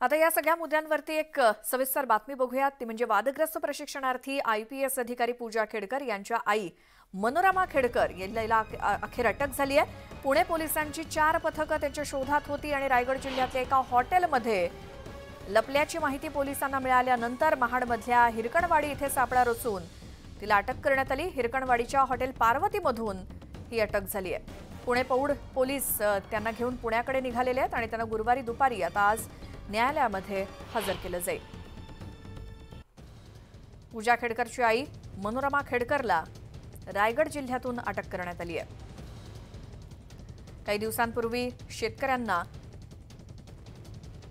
आता या सगळ्या मुद्द्यांवरती एक सविस्तर बातमी बघूयात. ती म्हणजे वादग्रस्त प्रशिक्षणार्थी आय पी एस अधिकारी पूजा खेडकर यांच्या आई मनोरमा खेडकर यांना अखेर अटक झाली आहे. पुणे पोलिसांची चार पथकं त्यांच्या शोधात होती आणि रायगड जिल्ह्यातल्या एका हॉटेलमध्ये लपल्याची माहिती पोलिसांना मिळाल्यानंतर महाडमधल्या हिरकणवाडी इथे सापळा रचून तिला अटक करण्यात आली. हिरकणवाडीच्या हॉटेल पार्वतीमधून ही अटक झाली आहे. पुणे पौड पोलीस त्यांना घेऊन पुण्याकडे निघालेले आहेत आणि त्यांना गुरुवारी दुपारी आता आज न्यायालयामध्ये हजर केलं जाईल. पूजा खेडकरची आई मनोरमा खेडकरला रायगड जिल्ह्यातून अटक करण्यात आली आहे. काही दिवसांपूर्वी शेतकऱ्यांना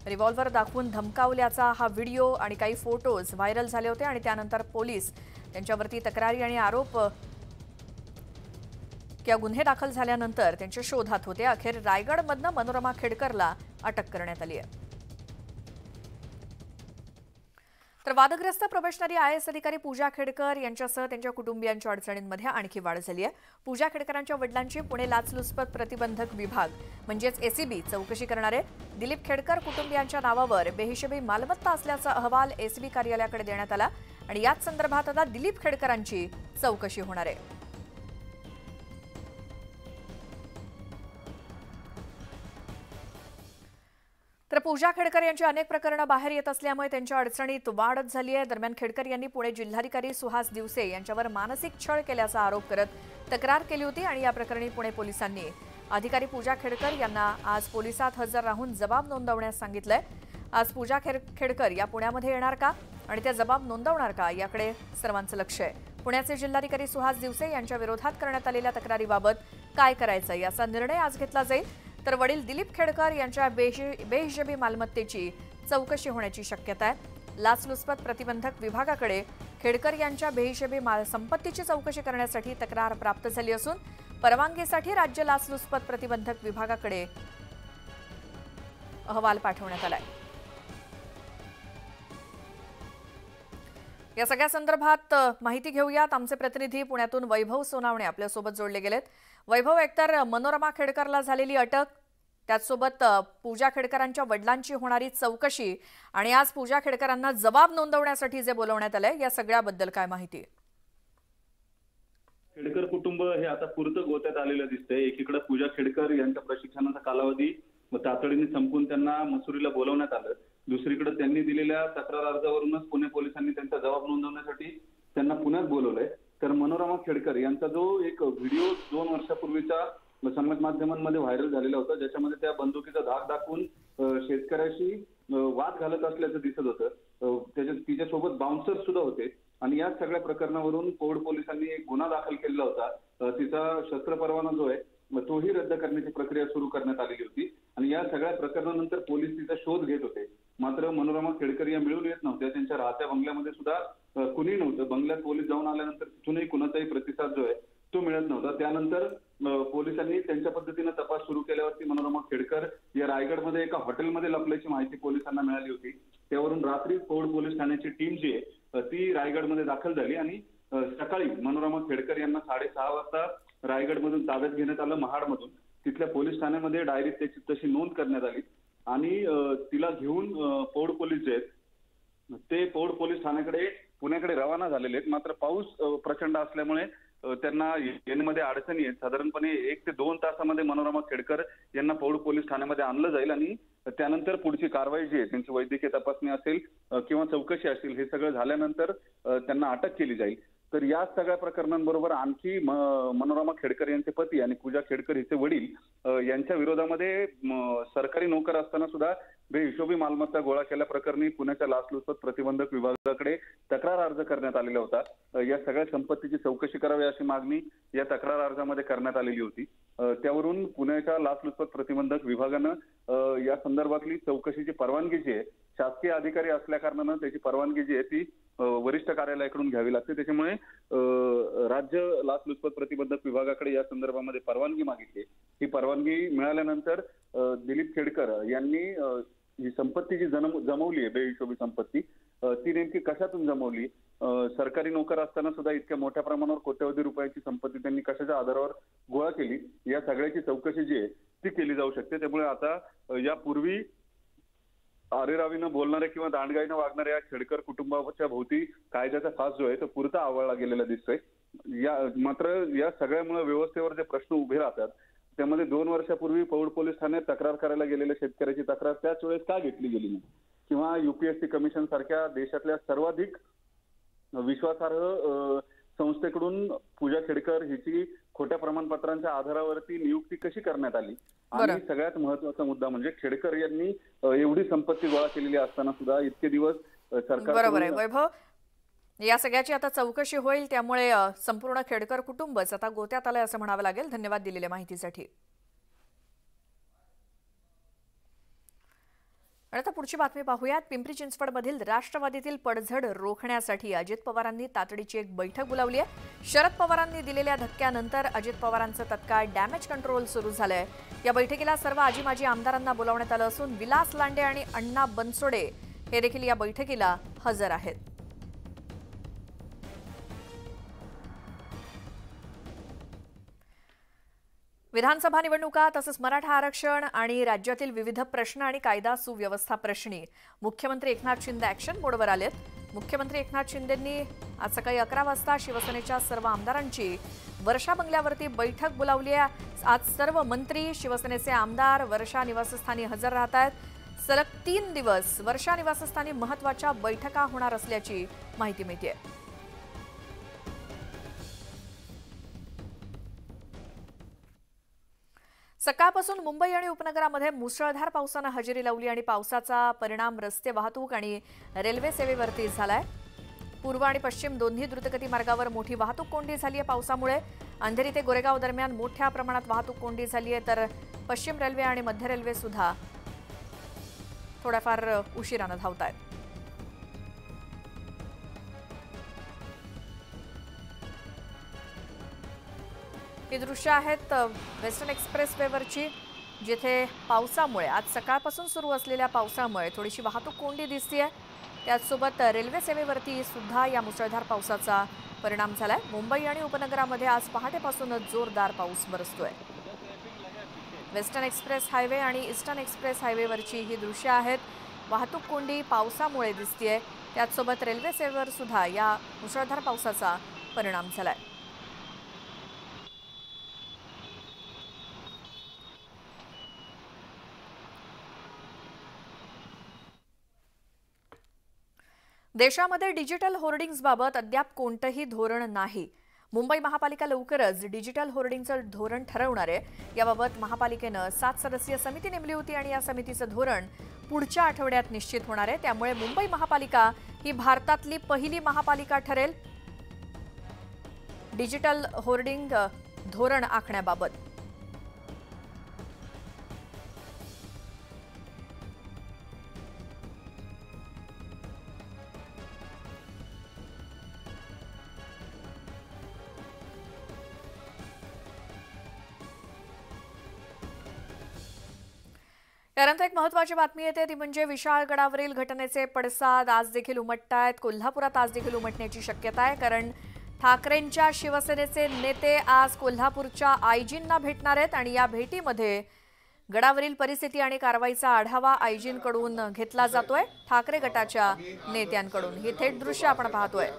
रिव्हॉल्व्हर दाखवून धमकावल्याचा हा व्हिडिओ आणि काही फोटोज व्हायरल झाले होते आणि त्यानंतर पोलीस त्यांच्यावरती तक्रारी आणि आरोप किंवा गुन्हे दाखल झाल्यानंतर त्यांच्या शोधात होते. अखेर रायगडमधनं मनोरमा खेडकरला अटक करण्यात आली आहे. तर वादग्रस्त प्रोबेशनरी आय एस अधिकारी पूजा खेडकर यांच्यासह त्यांच्या कुटुंबियांच्या अडचणींमध्ये आणखी वाढ झाली आहे. पूजा खेडकरांच्या वडिलांची पुणे लाचलुचपत प्रतिबंधक विभाग म्हणजेच एसीबी चौकशी करणारे दिलीप खेडकर कुटुंबियांच्या नावावर बेहिशेबी मालमत्ता असल्याचा अहवाल एसीबी कार्यालयाकडे देण्यात आला आणि याच संदर्भात आता दिलीप खेडकरांची चौकशी होणार आहे. तर पूजा खेडकर यांची अनेक प्रकरणं बाहेर येत असल्यामुळे त्यांच्या अडचणीत वाढच झाली आहे. दरम्यान खेडकर यांनी पुणे जिल्हाधिकारी सुहास दिवसे यांच्यावर मानसिक छळ केल्याचा आरोप करत तक्रार केली होती आणि या प्रकरणी पुणे पोलिसांनी अधिकारी पूजा खेडकर यांना आज पोलिसात हजर राहून जबाब नोंदवण्यास सांगितलंय. आज पूजा खेड खेडकर या पुण्यामध्ये येणार का? आणि त्या जबाब नोंदवणार का? याकडे सर्वांचं लक्ष आहे. पुण्याचे जिल्हाधिकारी सुहास दिवसे यांच्या विरोधात करण्यात आलेल्या तक्रारीबाबत काय करायचं? याचा निर्णय आज घेतला जाईल. तर वडील दिलीप खेडकर यांच्या बेहिशेबी मालमत्तेची चौकशी होण्याची शक्यता आहे. लाचलुचपत प्रतिबंधक विभागाकडे खेडकर यांच्या बेहिशेबी माल संपत्तीची चौकशी करण्यासाठी तक्रार प्राप्त झाली असून परवानगीसाठी राज्य लाचलुचपत प्रतिबंधक विभागाकडे अहवाल पाठवण्यात आला आहे या सगळ्या संदर्भात माहिती घेऊयात. आमचे प्रतिनिधी पुण्यातून वैभव सोनावणे आपल्यासोबत जोडले गेलेत. वैभव एकतर मनोरमा खेडकरला झालेली अटक त्याचसोबत पूजा खेडकरांच्या वडिलांची होणारी चौकशी आणि आज पूजा खेडकरांना जबाब नोंदवण्यासाठी जे बोलवण्यात आलंय या सगळ्याबद्दल काय माहिती? खेडकर कुटुंब हे आता पुरतं गोत्यात आलेलं दिसतंय. एकीकडे पूजा खेडकर यांच्या प्रशिक्षणाचा कालावधी तातडीने संपून त्यांना मसुरीला बोलवण्यात आलं. दुसरीकडे त्यांनी दिलेल्या तक्रार अर्जावरूनच पुणे पोलिसांनी त्यांचा जबाब नोंदवण्यासाठी त्यांना पुण्यात बोलवलंय. तर मनोरमा खेडकर यांचा जो एक व्हिडिओ दोन वर्षापूर्वीचा समाज माध्यमांमध्ये व्हायरल झालेला होता ज्याच्यामध्ये त्या बंदुकीचा धाक दाखवून शेतकऱ्याशी वाद घालत असल्याचं दिसत होतं. त्याच्या तिच्यासोबत बाउन्सर सुद्धा होते. आणि या सगळ्या प्रकरणावरून कोविड पोलिसांनी एक गुन्हा दाखल केलेला होता. तिचा शस्त्र परवाना जो आहे तोही रद्द करण्याची प्रक्रिया सुरू करण्यात आलेली होती. आणि या सगळ्या प्रकरणानंतर पोलीस तिचा शोध घेत होते. मात्र मनोरमा खेडकर या मिळून येत नव्हत्या. त्यांच्या राहत्या बंगल्यामध्ये सुद्धा कुणी नव्हतं. बंगल्यात पोलीस जाऊन आल्यानंतर तिथूनही कुणाचाही प्रतिसाद जो आहे तो मिळत नव्हता. त्यानंतर पोलिसांनी त्यांच्या पद्धतीनं तपास सुरू केल्यावरती मनोरमा खेडकर या रायगडमध्ये एका हॉटेलमध्ये लपल्याची माहिती पोलिसांना मिळाली होती. त्यावरून रात्री पौड पोलीस ठाण्याची टीम जी आहे ती रायगडमध्ये दाखल झाली आणि सकाळी मनोरमा खेडकर यांना साडेसहा वाजता रायगडमधून ताब्यात घेण्यात आलं महाडमधून. तिथल्या पोलीस ठाण्यामध्ये डायरीत त्याची तशी नोंद करण्यात आली. आणि तिला घेऊन पौड पोलीस जे आहेत. ते पौड पोलीस ठाण्याकडे पुण्याकडे रवाना झालेले आहेत. मात्र पाऊस प्रचंड असल्यामुळे त्यांना येण्यामध्ये अडचणी आहेत. साधारणपणे एक ते दोन तासामध्ये मनोरमा खेडकर यांना पौड पोलीस ठाण्यामध्ये आणलं जाईल आणि त्यानंतर पुढची कारवाई जी आहे त्यांची वैद्यकीय तपासणी असेल किंवा चौकशी असेल हे सगळं झाल्यानंतर त्यांना अटक केली जाईल. तर या सगळ्या प्रकरणांबरोबर आणखी मनोरमा खेडकर यांचे पती आणि पूजा खेडकर हिचे वडील यांच्या विरोधामध्ये सरकारी नोकर असताना सुद्धा बेहिशोबी मालमत्ता गोळा केल्याप्रकरणी पुण्याच्या लाचलुचपत प्रतिबंधक विभागाकडे तक्रार अर्ज करण्यात आलेला होता. या सगळ्या संपत्तीची चौकशी करावी अशी मागणी या तक्रार अर्जामध्ये करण्यात आलेली होती. त्यावरून पुण्याच्या लाचलुचपत प्रतिबंधक विभागानं या संदर्भातली चौकशीची परवानगी जी आहे शासकीय अधिकारी असल्या कारणानं त्याची परवानगी जी आहे ती वरिष्ठ कार्यालयाकडून घ्यावी लागते. त्याच्यामुळे राज्य लाचलुचपत प्रतिबंधक विभागाकडे या संदर्भामध्ये परवानगी मागितली. ही परवानगी मिळाल्यानंतर दिलीप खेडकर यांनी ही संपत्ती जी जन्म जमवली आहे बेहिशोबी संपत्ती ती नेमकी कशातून जमवली? सरकारी नोकर असताना सुद्धा इतक्या मोठ्या प्रमाणावर कोट्यवधी रुपयाची संपत्ती त्यांनी कशाच्या आधारावर गोळा केली? या सगळ्याची चौकशी जी आहे ती केली जाऊ शकते. त्यामुळे आता यापूर्वी आरेरावीनं बोलणाऱ्या किंवा दांडगाईनं वागणाऱ्या या खेडकर कुटुंबाच्या भोवती कायद्याचा फास जो आहे तो पुरता आवळला गेलेला दिसतोय. या मात्र या सगळ्यामुळे व्यवस्थेवर जे प्रश्न उभे राहतात त्यामध्ये दोन वर्षापूर्वी पौड पोलीस ठाण्यात तक्रार करायला गेलेल्या शेतकऱ्याची तक्रार त्याच वेळेस का घेतली गेली नाही? किंवा युपीएससी कमिशन सारख्या देशातल्या सर्वाधिक विश्वासार्ह संस्थेकडून पूजा खेडकर हिची खोट्या प्रमाणपत्रांच्या आधारावरती नियुक्ती कशी करण्यात आली? आणि. सगळ्यात महत्त्वाचा मुद्दा म्हणजे खेडकर यांनी एवढी संपत्ती गोळा केलेली असताना सुद्धा इतके दिवस सरकार बरोबर आहे वैभव. या सगळ्याची आता चौकशी होईल त्यामुळे संपूर्ण खेडकर कुटुंबच आता गोत्यात आलंय असं म्हणावं लागेल. धन्यवाद दिलेल्या माहितीसाठी. आणि आता पुढची बातमी पाहूयात. पिंपरी चिंचवडमधील राष्ट्रवादीतील पडझड रोखण्यासाठी अजित पवारांनी तातडीची एक बैठक बोलावली आहे. शरद पवारांनी दिलेल्या धक्क्यानंतर अजित पवारांचं तत्काळ डॅमेज कंट्रोल सुरू झालंय. या बैठकीला सर्व आजी माजी आमदारांना बोलावण्यात आलं असून विलास लांडे आणि अण्णा बनसोडे हे देखील या बैठकीला हजर आहेत. विधानसभा निवडणुका तसंच मराठा आरक्षण आणि राज्यातील विविध प्रश्न आणि कायदा सुव्यवस्था प्रश्नी. मुख्यमंत्री एकनाथ शिंदे ऍक्शन मोडवर आलेत. मुख्यमंत्री एकनाथ शिंदेंनी आज सकाळी अकरा वाजता शिवसेनेच्या सर्व आमदारांची वर्षा बंगल्यावरती बैठक बोलावली आहे. आज सर्व मंत्री शिवसेनेचे आमदार वर्षा निवासस्थानी हजर राहत आहेत. सलग तीन दिवस वर्षा निवासस्थानी महत्त्वाच्या बैठका होणार असल्याची माहिती मिळते सकाळपासून मुंबई आणि उपनगरामध्ये मुसळधार पावसानं हजेरी लावली आणि पावसाचा परिणाम रस्ते वाहतूक आणि रेल्वे सेवेवरती झालाय. पूर्व आणि पश्चिम दोन्ही द्रुतगती मार्गावर मोठी वाहतूक कोंडी झाली आहे पावसामुळे. अंधेरी ते गोरेगाव दरम्यान मोठ्या प्रमाणात वाहतूक कोंडी झाली आहे तर पश्चिम रेल्वे आणि मध्य रेल्वे सुद्धा थोड्याफार उशिरानं धावत आहेत ही दृश्य आहेत वेस्टर्न एक्सप्रेसवेवरची जिथे पावसामुळे आज सकाळपासून सुरू असलेल्या पावसामुळे थोडीशी वाहतूक कोंडी आहे त्याचसोबत रेल्वे सेवेवरती सुद्धा या मुसळधार पावसाचा परिणाम झाला आहे मुंबई आणि उपनगरामध्ये आज पहाटेपासूनच जोरदार पाऊस बरसतोय. वेस्टर्न एक्सप्रेस हायवे आणि ईस्टर्न एक्सप्रेस हायवेवरची ही दृश्य आहेत. वाहतूक कोंडी पावसामुळे दिसतीये. त्याचसोबत रेल्वे सेवेवर सुद्धा या मुसळधार पावसाचा परिणाम झाला आहे देशामध्ये डिजिटल होर्डिंग्जबाबत अद्याप कोणतंही धोरण नाही. मुंबई महापालिका लवकरच डिजिटल होर्डिंगचं धोरण ठरवणार आहे. याबाबत महापालिकेनं सात सदस्यीय समिती नेमली होती आणि या समितीचं धोरण पुढच्या आठवड्यात निश्चित होणार आहे. त्यामुळे मुंबई महापालिका ही भारतातली पहिली महापालिका ठरेल. डिजिटल होर्डिंग धोरण आखण्याबाबत. यानंतर एक महत्वाची बातमी येते ती म्हणजे विशाळगडावरील घटनेचे पडसाद आज देखील उमटतायत. कोल्हापुरात आज देखील उमटण्याची शक्यता आहे कारण ठाकरेंच्या शिवसेनेचे नेते आज कोल्हापूरच्या आयजींना भेटणार आहेत आणि या भेटीमध्ये गडावरील परिस्थिती आणि कारवाईचा आढावा आयजींकडून घेतला जातोय ठाकरे गटाच्या नेत्यांकडून. हे थेट दृश्य आपण पाहतोय.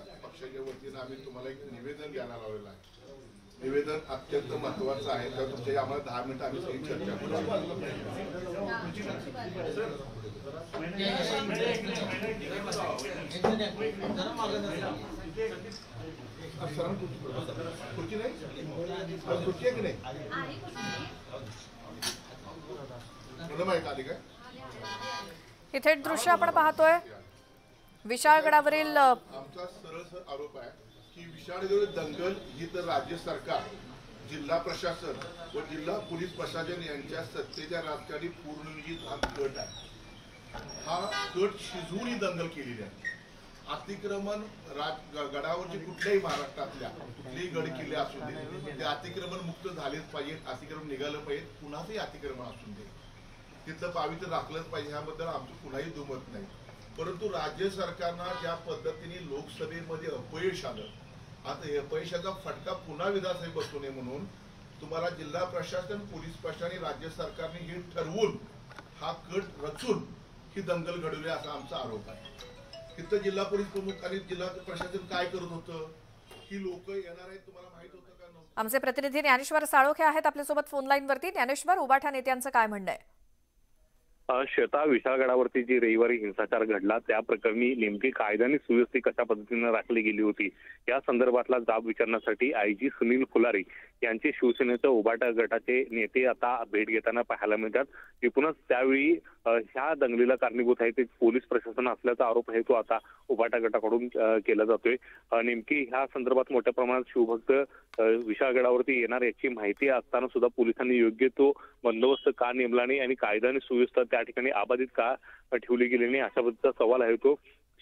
निवेदन अत्यंत महत्वाचं आहे. तर तुमच्या आम्हाला दहा मिनिटं आम्ही चर्चा करू. सर खुर्ची नाही? अहो, खुर्ची आहे की नाही? मुलं माहीत आली काय? ही थेट दृश्य आपण पाहतोय. विशाळगडावरील आमचा सरळ सर आरोप आहे. की विषाणूजन्य दंगल ही तर राज्य सरकार जिल्हा प्रशासन व जिल्हा पोलीस प्रशासन यांच्या सत्तेच्या राजकारणी पूर्णविजित हा गट आहे. हा गट शिजवून ही दंगल केलेली आहे. अतिक्रमण राज गडावरचे कुठल्याही महाराष्ट्रातल्या कुठलेही गड किल्ले असू दे ते अतिक्रमण मुक्त झालेच पाहिजेत अतिक्रमण निघालं पाहिजे कुणाचंही अतिक्रमण असू दे. तिथलं पावित्र्य राखलंच पाहिजे ह्याबद्दल आमचं कुणाही दुमत नाही. परंतु राज्य सरकारनं ज्या पद्धतीने लोकसभेमध्ये अपयश आलं आता पैशाचा फटका पुन्हा विधानसभेत बसू नये म्हणून तुम्हाला जिल्हा प्रशासन पोलीस प्रशासन आणि राज्य सरकारने हे ठरवून हा गट रचून ही दंगल घडवली असा आमचा आरोप आहे. तिथं जिल्हा पोलीस प्रमुख आणि जिल्हा प्रशासन काय करत होतं? ही लोक येणार आहेत तुम्हाला माहीत होतं का? आमचे प्रतिनिधी ज्ञानेश्वर साळोखे आहेत आपल्यासोबत फोन लाईनवरती. ज्ञानेश्वर उबाठा नेत्यांचं काय म्हणणं आहे? श्वेता विशाळगडावरती जी रविवारी हिंसाचार घडला त्या प्रकरणी नेमकी कायद्याने सुव्यवस्थित सुव्यवस्था कशा पद्धतीनं राखली गेली होती? या संदर्भातला जाब विचारण्यासाठी आय जी सुनील फुलारी यांचे शिवसेनेचं उबाटा गटाचे नेते आता भेट घेताना पाहायला मिळतात. एकूणच त्यावेळी ह्या दंगलीला कारणीभूत आहे ते पोलीस प्रशासन असल्याचा आरोप आहे तो आता उबाटा गटाकडून केला जातोय. नेमकी ह्या संदर्भात मोठ्या प्रमाणात शिवभक्त विशाळगडावरती येणार याची माहिती असताना सुद्धा पोलिसांनी योग्य तो बंदोबस्त का नेमला नाही आणि कायदा आणि सुव्यवस्था त्या ठिकाणी अबाधित का ठेवली गेली नाही अशा पद्धतीचा सवाल आहे तो.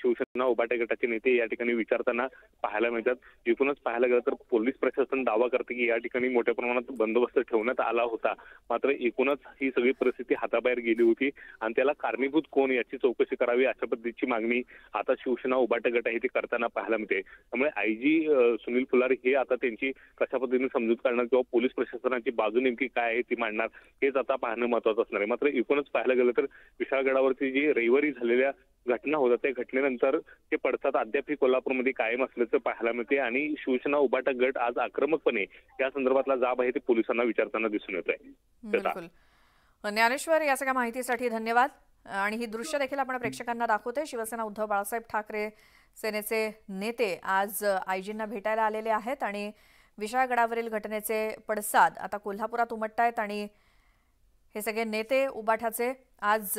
शिवसेना उबाटे गटाचे नेते या ठिकाणी विचारताना पाहायला मिळतात. एकूणच पाहायला गेलं तर पोलीस प्रशासन दावा करते की या ठिकाणी मोठ्या प्रमाणात बंदोबस्त ठेवण्यात आला होता. मात्र एकूणच ही सगळी परिस्थिती हाताबाहेर गेली होती आणि त्याला कारणीभूत कोण याची चौकशी करावी अशा पद्धतीची मागणी आता शिवसेना उबाटे गट आहे ते करताना पाहायला मिळते. त्यामुळे आयजी सुनील फुलारी हे आता त्यांची कशा पद्धतीने समजूत करणार किंवा पोलीस प्रशासनाची बाजू नेमकी काय आहे ती मांडणार हेच आता पाहणं महत्वाचं असणार आहे. मात्र एकूणच पाहायला गेलं तर विशाळगडावरती जी रविवारी झालेल्या घटना होतात त्या घटनेनंतर ते पडसाद अद्याप कोल्हापूरमध्ये कायम असल्याचं पाहायला मिळते आणि शिवसेना उबाटा गट आज आक्रमकपणे या संदर्भातला जाब आहे ते पोलिसांना विचारताना दिसून येत आहे ज्ञानेश्वर या सगळ्या माहितीसाठी धन्यवाद. आणि ही दृश्य देखील आपण प्रेक्षकांना दाखवतोय. शिवसेना उद्धव बाळासाहेब ठाकरे सेनेचे नेते आज आयजींना भेटायला आलेले आहेत आणि विशाळगडावरील घटनेचे पडसाद आता कोल्हापुरात उमटतायत आणि हे सगळे नेते उबाठाचे आज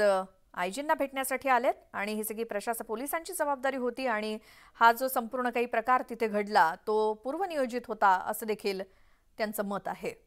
आयजींना भेटण्यासाठी आलेत आणि ही सगळी प्रशासन पोलिसांची जबाबदारी होती आणि हा जो संपूर्ण काही प्रकार तिथे घडला तो पूर्वनियोजित होता असं देखील त्यांचं मत आहे.